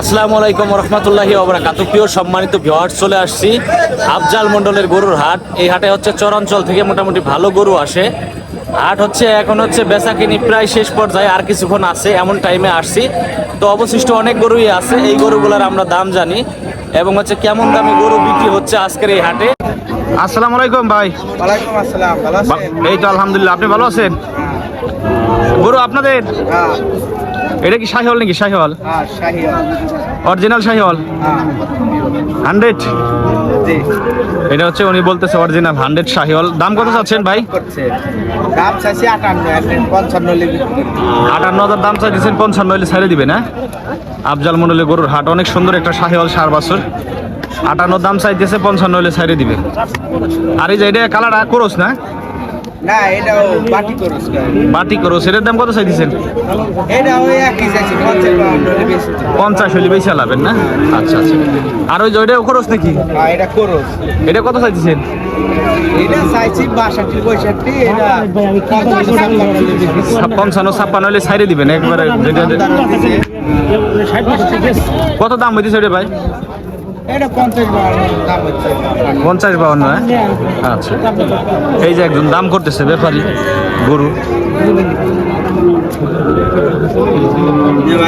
আসসালামু আলাইকুম রহমতুল্লাহি ওবরাকাত প্রিয় সম্মানিত ভিওয়ার্স চলে আসছি আফজাল মন্ডলের গরুর হাট। এই হাটে হচ্ছে চরাঞ্চল থেকে মোটামুটি ভালো গরু আসে। হাট হচ্ছে এখন হচ্ছে বেচাকিনি প্রায় শেষ পর্যায়ে আর কিছুক্ষণ আছে এমন টাইমে আসছি। তো অবশিষ্ট অনেক গরুই আছে এই গরুগুলোর আমরা দাম জানি এবং হচ্ছে কেমন দামে গরু বিক্রি হচ্ছে আজকের এই হাটে। আসসালামু আলাইকুম ভাই। ওয়ালাইকুম আসসালাম ভালো আছেন? এই তো আলহামদুলিল্লাহ আপনি ভালো আছেন? গরু আপনাদের? হ্যাঁ। এটা কি শাহিওয়াল নাকি? শাহিওয়াল? হ্যাঁ অরিজিনাল শাহিওয়াল? হ্যাঁ। হান্ড্রেড? এটা হচ্ছে উনি বলতেছে অরিজিনাল হান্ড্রেড শাহিওয়াল। দাম কত চাচ্ছেন ভাই? করছে। দাম চাইছি আটান্ন হাজার দাম চাইছেন পঞ্চান্ন হলে ছেড়ে দিবেন হ্যাঁ? আফজাল মন্ডলের গরুর হাট অনেক সুন্দর একটা শাহিওয়াল সার বছর। আটান্ন দাম চাইতেছে পঞ্চান্ন হলে ছেড়ে দিবে। আর এই যে এটা কালারটা করোস না? না এটাও বাটি করুস বাটি করোস এটার দাম কত চাইতেছেন? এটা ওই একই চাইছি পঞ্চাশ বাউন্ন হলে বেশি। পঞ্চাশ লাভেন না? আচ্ছা আচ্ছা। আর ওই করোস নাকি? হ্যাঁ এটা করুস। এটা কত চাইতেছেন? এটা চাইছি এটা পঞ্চান্ন ছাপ্পান্ন হলে ছাইড়ে দিবেন একবারে কত দাম হইতেছে ওটা ভাই? এটা পঞ্চাশ বাউন্ন বাউন্ন হ্যাঁ? আচ্ছা। এই যে একজন দাম করতেছে ব্যাপারী গরু।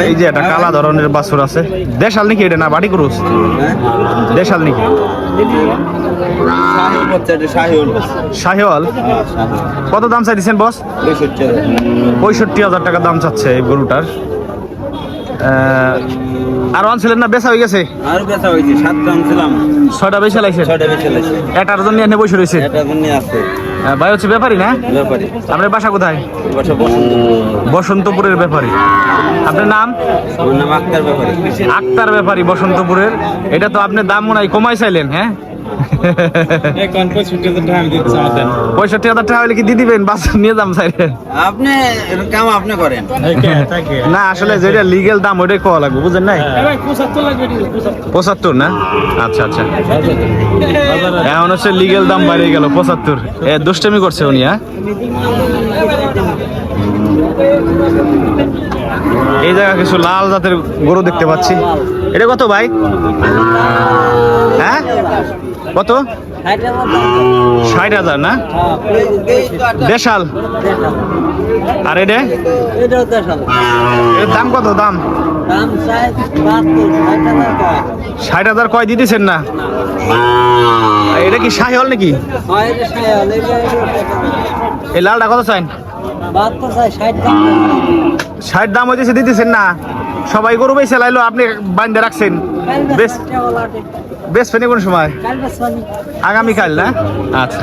এই যে একটা কালা ধরনের বাছুর আছে। দেশাল নাকি এটা না বাড়ি করুস দেশাল নাকি? শাহিওয়াল। কত দাম চাইছেন বস? পঁয়ষট্টি হাজার টাকা দাম চাচ্ছে এই গরুটার। আর আনছিলেন না বেচা হয়ে গেছে? আর বেচা হয়েছে সাতটা ছয়টা লাগছে ছয়টা বেচে লাগছে এটার জন্য এনে বসে রয়েছে? এটা জন্য আছে। ভাই হচ্ছে ব্যাপারী না? ব্যাপারী। আপনার বাসা কোথায়? বসন্তপুরের ব্যাপারী। আপনার নাম আক্তার ব্যাপারী। আক্তার ব্যাপারী বসন্তপুরের। এটা তো আপনি দাম মনে হয় কমাই চাইলেন হ্যাঁ? পঁয়ষট্টি হাজার টাকা হলে কি দিয়ে দিবেন? বাস নিয়ে যাম চাইলেন আপনি কাম আপনি করেন। না আসলে যেটা লিগেল দাম ওইটাই কওয়া লাগবে বুঝেন নাই? পঁচাত্তর না? আচ্ছা আচ্ছা। এখন হচ্ছে লিগেল দাম বাড়িয়ে গেল পঁচাত্তর। এ দুষ্টামি করছে উনি হ্যাঁ? এই জায়গা কিছু লাল জাতের গরু দেখতে পাচ্ছি। এটা কত ভাই? হ্যাঁ? কত? ষাট হাজার না? দেশাল। আর এটা? এর দাম কত দাম? ষাট হাজার কয় দিতেছেন না? এটা কি শাহিওয়াল নাকি? এই লালটা কত চাইন? ষাট দাম হইতেছে দিতেছেন না। সবাই গরু বেছে লাইলো আপনি বান্ধে রাখছেন। বেশ বেশ ফেনে কোন সময়? আগামীকাল না? আচ্ছা।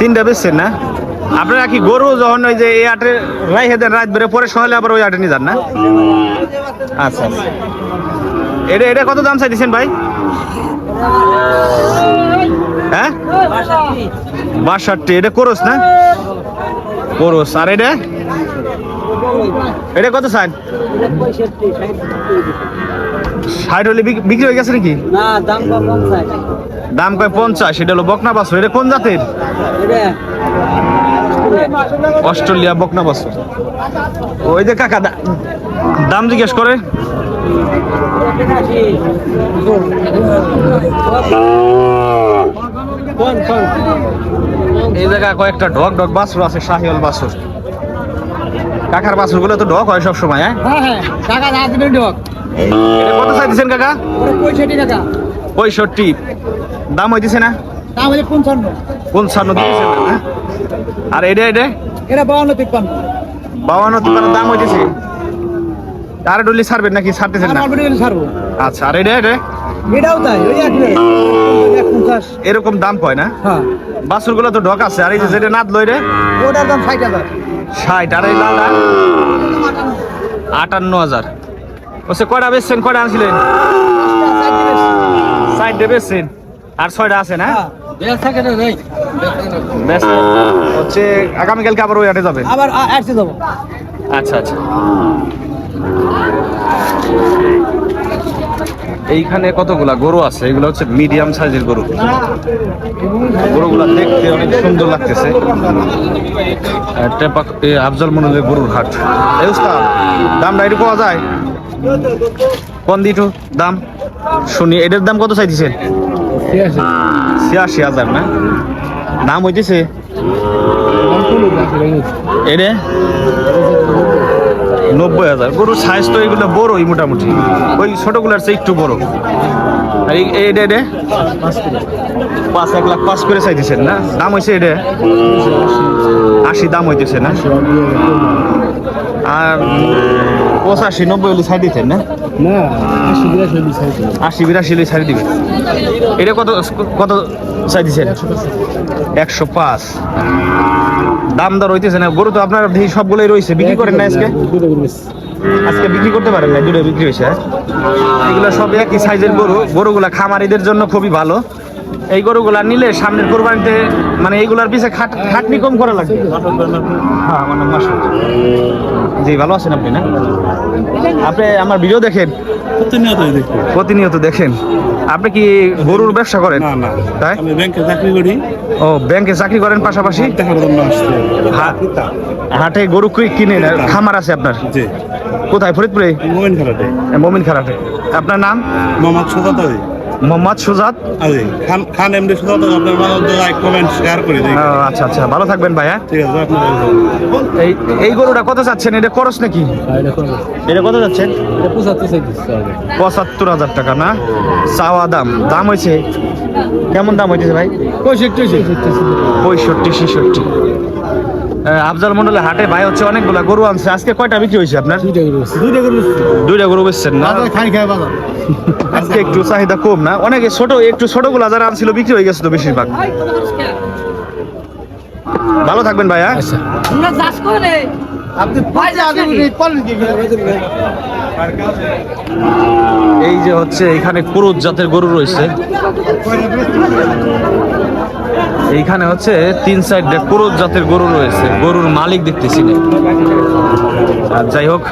তিনটা বেচছেন না? আপনারা কি গরু যখন ওই যে এই আটে রাইহে দেন রাত বেড়ে পরে সহলে আবার ওই আটে নিয়ে যান না? আচ্ছা আচ্ছা। এটা এটা কত দাম চাই চাইছেন ভাই? হ্যাঁ? বাষট্টি এটা করস না? করস। আর এটা? এটা কত চান ষাট হলে বিক- বিক্রি হয়ে গেছে নাকি? দাম কয় পঞ্চাশ এটা হলো বকনা বাছুর। এটা কোন জাতের? অস্ট্রেলিয়া বকনা বাছুর। ওই যে কাকা দাম জিজ্ঞেস করে। এই জায়গায় কয়েকটা ঢক ঢক বাছুর আছে শাহিওয়াল বাছুর। কাকার বাছুরগুলো তো ঢক হয় সব সময় হ্যাঁ হ্যাঁ হ্যাঁ না দিলে ডক কত চাইতেছেন কাকা? পঁয়ষট্টি টাকা। পঁয়ষট্টি। দাম হইতেছে না? দাম হচ্ছে পঞ্চান্ন। পঞ্চান্ন দিতেছেন না হ্যাঁ? আর এটা এটা? এটা বাউন্ন তিপ্পান্ন। বাবান্ন তোমার দাম হইতেছে আর ডলি ছাড়বেন নাকি ছাড়তেছেন না? ছাড়বো। আচ্ছা আর এটা এটা? এটাও তাই ওই এক এরকম দাম কয় না? হ্যাঁ। বাছুরগুলো তো ঢক আছে আর এই যে যেটা নাদ লই রে? ওটার দাম ষাট হাজার। ষাট আর এই লালটা? আটান্ন হাজার। ওসে কয়টা বেচছেন কয়টা আনছিলেন? ষাটটা বেচছেন। আর ছয়টা আছে না? হ্যাঁ। বেশ থাকে না নেই বেশ হচ্ছে আগামীকালকে আবার ওই হাটে যাবে আবার যাব। আচ্ছা আচ্ছা। এইখানে কতগুলা গরু আছে? এগুলো হচ্ছে মিডিয়াম সাইজের গরু। গরুগুলা দেখতে অনেক সুন্দর লাগতেছে। আফজল মনুলের গরুর হাট। এই উস্তাদ দাম ডাইরি পাওয়া যায়? কোন দিটু দাম? শুনি এটার দাম কত চাইতেছেন ছিয়াশি হাজার না? দাম হইতেছে? এরে? নব্বই হাজার। গরুর সাইজ তো এগুলো বড়ই মোটামুটি। ওই ছোটগুলোর চেয়ে একটু বড়। আর এই এটা পাঁচ এক লাখ পাঁচ করে চাইতেছেন না? দাম হয়েছে এটা আশি দাম হইতেছে না? আর পঁচাশি, নব্বই হলে ছাড় দিতেন না? আশি বিরাশি হলে ছাড়ি দিবেন। এটা কত কত চাই দিচ্ছেন একশো পাঁচ। দাম দর হইতেছে না। গরু তো আপনার দেখি সবগুলোই রয়েছে। বিক্রি করেন না আজকে? আজকে বিক্রি করতে পারেন না দুটো বিক্রি হয়েছে হ্যাঁ? এগুলো সব একই সাইজের গরু। গরুগুলা খামারিদের জন্য খুবই ভালো। এই গরুগুলা নিলে সামনের কোরবানিতে মানে এইগুলার পিছে খাট খাটনি কম করা লাগবে। হ্যাঁ আমার নাম জি ভালো আছেন আপনি না? আপনি আমার ভিডিও দেখেন? প্রতিনিয়তই দেখি। প্রতিনিয়ত দেখেন? আপনি কি গরুর ব্যবসা করেন? না না। তাই? আমি ব্যাংকে চাকরি করি। ও ব্যাংকে চাকরি করেন পাশাপাশি? দেখার জন্য আসছি। হাটে গরু কিনে? খামার আছে আপনার? জি। কোথায়? ফরিদপুরে? মোমিন খারাটে মমিন খারাটে আপনার নাম? মোহাম্মদ সুজাত আলী মোহাম্মদ সুজাত। খান খান এমডি সুজাত আপনার মাঝে লাইক কমেন্ট শেয়ার করে ও, আচ্ছা আচ্ছা ভালো থাকবেন ভাইয়া ঠিক আছে আপনার এই এই গরুটা কত চাচ্ছেন? এটা করস নাকি? এটা করবে এটা কত যাচ্ছেন পঁচাত্তর পঁচাত্তর হাজার টাকা না? চাওয়া দাম। দাম হয়েছে? কেমন দাম হইতেছে ভাই? পঁয়ষট্টি পঁয়ষট্টি ছেষট্টি। আফজাল মন্ডলের হাটে ভাই হচ্ছে অনেকগুলা গরু আনছে। আজকে কয়টা বিক্রি হয়েছে আপনার? দুইটা করবে দুইটা গরু বেচছেন না? খাই খাই বাজার। আজকে একটু চাহিদা কম না? অনেকে ছোট একটু ছোটগুলা যারা আনছিল বিক্রি হয়ে গেছে তো বেশিরভাগ। ভালো থাকবেন ভাইয়া আচ্ছা। আমরা চাষ করে আপনি ভাই যাস এই যে হচ্ছে এখানে কুরুত জাতের গরু রয়েছে। এইখানে হচ্ছে তিন সাইড পুরো জাতের গরু রয়েছে। গরুর মালিক দেখতেছি আর যাই হোক।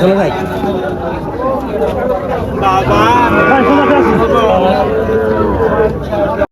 চলো ভাই।